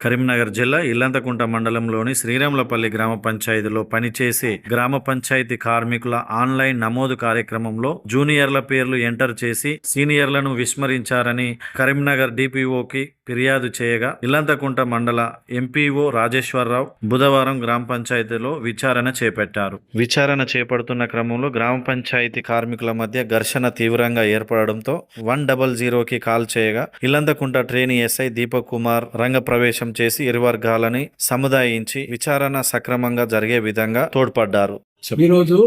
కరీంనగర్ జిల్లా ఇల్లంతకుంట మండలంలోని శ్రీరాములపల్లి గ్రామ పంచాయతీలో పనిచేసే గ్రామ పంచాయతీ కార్మికుల ఆన్లైన్ నమోదు కార్యక్రమంలో జూనియర్ల పేర్లు ఎంటర్ చేసి సీనియర్లను విస్మరించారని కరీంనగర్ డిపిఓకి ఫిర్యాదు చేయగా ఇల్లంతకుంట మండల ఎంపీఓ రాజేశ్వరరావు బుధవారం గ్రామ పంచాయతీలో విచారణ చేపట్టారు. విచారణ చేపడుతున్న క్రమంలో గ్రామ పంచాయతీ కార్మికుల మధ్య ఘర్షణ తీవ్రంగా ఏర్పడడంతో వన్ డబల్ జీరోకి కాల్ చేయగా ఇల్లంతకుంట ట్రైనీ ఎస్ఐ దీపక్ కుమార్ రంగ ప్రవేశం చేసి ఇరు వర్గాలని సముదాయించి విచారణ సక్రమంగా జరిగే విధంగా తోడ్పడ్డారు. ఈరోజు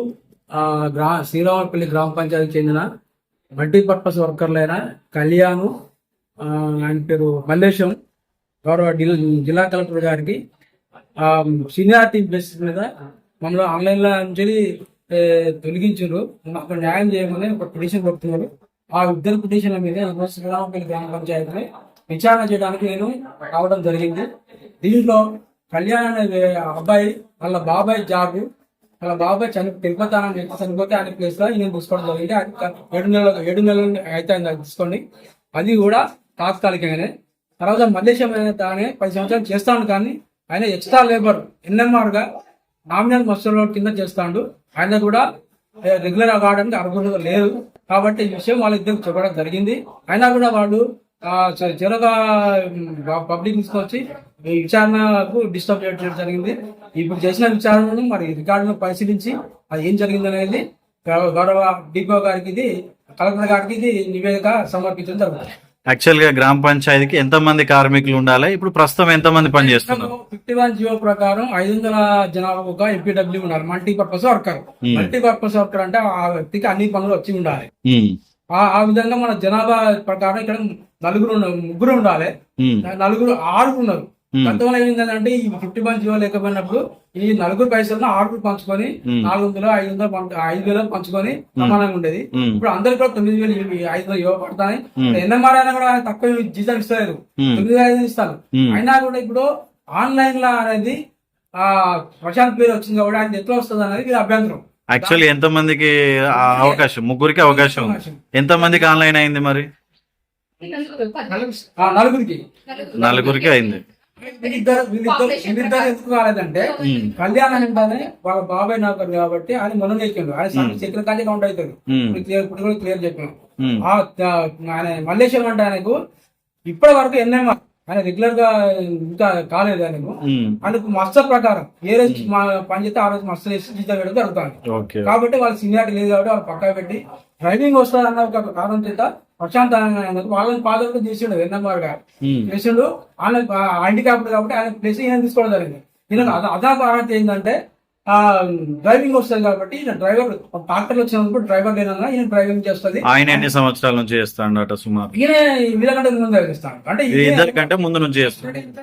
శ్రీరామపల్లి గ్రామ పంచాయతీకి చెందిన మల్టీపర్పస్ వర్కర్లైన కళ్యాణ్ ఆయన పేరు మల్లేశం గౌరవ జిల్లా కలెక్టర్ గారికి. ఆ, సీనియారిటీ బేసిస్ మీద మమ్మల్ని ఆన్లైన్లో నుంచి ఏ, తొలగించారు. మాకు న్యాయం చేయమని ఒక పిటిషన్ కొడుతున్నారు ఆ ఇద్దరు పిటిషన్ల మీద శ్రీరామపల్లి గ్రామ పంచాయతీని విచారణ చేయడానికి నేను రావడం జరిగింది. దీంట్లో కళ్యాణ్ అనే అబ్బాయి వాళ్ళ బాబాయ్ జాబ్ వాళ్ళ బాబాయ్ చని తిరుపతి చెప్పి చనిపోతే ఆయన ప్లేస్లో నేను ఈయన తీసుకోవడం జరిగింది. ఏడు నెలలు ఏడు నెలలు అయితే ఆయన తీసుకోండి అది కూడా తాత్కాలికంగానే. తర్వాత మల్లేశం అనే దాన్ని పది సంవత్సరాలు చేస్తాను కానీ ఆయన ఎక్స్ట్రా లేబర్ ఎన్ఎంఆర్గా నామినల్ మస్తుల కింద చేస్తాడు. ఆయన కూడా రెగ్యులర్ కావడానికి అర్హత లేదు కాబట్టి ఈ విషయం వాళ్ళిద్దరికి చెప్పడం జరిగింది. అయినా కూడా వాళ్ళు ఆ, పబ్లిక్ తీసుకొచ్చి ఈ విచారణకు డిస్టర్బ్ చేయడం జరిగింది. ఇప్పుడు చేసిన విచారణను మరి రికార్డును పరిశీలించి అది ఏం జరిగింది అనేది గౌరవ డిపో గారికి ఇది కలెక్టర్ గారికి ఇది నివేదిక సమర్పించడం జరుగుతుంది. యాక్చువల్గా గ్రామ పంచాయతీకి ఎంత మంది కార్మికులు ఉండాలి? ఇప్పుడు ప్రస్తుతం ఎంత మంది పనిచేస్తున్నారు ఫిఫ్టీ వన్ జియో ప్రకారం ఐదు వందల జనాభా ఒక ఎంపీడబ్ల్యూ ఉన్నారు multipurpose worker Hmm. Multipurpose worker అంటే ఆ వ్యక్తికి అన్ని పనులు వచ్చి ఉండాలి. ఉమ్, ఆ ఆ విధంగా మన జనాభా ప్రకారం ఇక్కడ నలుగురు ముగ్గురు ఉండాలి. ఉమ్, నలుగురు ఆరుగురు ఉన్నారు. Hmm. గతంలో ఏమైందంటే ఈ ఫిఫ్టీ వన్ జీవో లేకపోయినప్పుడు ఈ నలుగురు పైసలను ఆరుగురు పంచుకొని. నాలుగు వందలు ఐదు వందలు పంచ- ఐదు వేలు పంచుకొని సమానంగా ఉండేది. ఇప్పుడు అందరికి కూడా తొమ్మిది వేలు ఐదు వందలు ఇవ్వబడతాయి. ఎన్ఎంఆర్ అయినా కూడా తక్కువ జీతం ఇస్తలేదు. తొమ్మిది వేలు ఐదు ఇస్తారు. అయినా కూడా ఇప్పుడు ఆన్లైన్లో అనేది ఆ ప్రశాంత్ పేరు వచ్చింది కాబట్టి ఆయన ఎట్లా వస్తుంది అనేది ఇది అభ్యంతరం. యాక్చువల్లీ ఎంత మందికి అవకాశం? ముగ్గురికి అవకాశం ఉంది. ఎంత మందికి ఆన్లైన్ అయింది మరి? నలుగురికి. నలుగురికి అయింది. వీళ్ళిద్దరు వీళ్ళిద్దరు వీళ్ళిద్దరు ఎందుకు కాలేదంటే కళ్యాణ్ అంటానే వాళ్ళ బాబాయ్ నౌకరు కాబట్టి ఆయన మనం ఎక్కిండు ఆయన కానీ కౌంట్ అవుతాడు ఇప్పుడు కూడా క్లియర్ చెప్పాను. ఆయన మల్లేశ్వరం అంటే ఆయనకు ఇప్పటి వరకు ఎన్ఎంఆర్ ఆయన రెగ్యులర్గా ఇంకా కాలేదు ఆయనకు. ఆయనకు మస్టర్ ప్రకారం. ఏ రోజు మా పని చేస్తే ఆ రోజు మస్టర్ జీతం వేయడం జరుగుతుంది. కాబట్టి వాళ్ళ సీనియారిటీ లేదు కాబట్టి వాళ్ళు పక్కన పెట్టి డ్రైవింగ్ వస్తారన్న ఒక కారణం చేత ప్రశాంతంగా ఆయనకు వాళ్ళని పాదకులు చేసిండు ఎన్ఎంఆర్ గారు. చేసిండు. ఆయన హ్యాండిక్యాప్డ్ కాబట్టి ఆయన ప్లేస్ ఈయన తీసుకోవడం జరిగింది. ఈయన అద- అర్హత ఏంటంటే ఆ డ్రైవింగ్ వస్తుంది కాబట్టి ఈయన డ్రైవర్ ట్రాక్టర్ వచ్చినప్పుడు డ్రైవర్ లేనన్నా ఈయన డ్రైవింగ్ చేస్తుంది. ఆయన ఎన్ని సంవత్సరాల నుంచి చేస్తాడట సుమారు? ఈయన వీళ్ళకంటే ముందు జరిగిస్తాడు. అంటే ఇద్దరికంటే ముందు నుంచి చేస్తాడు.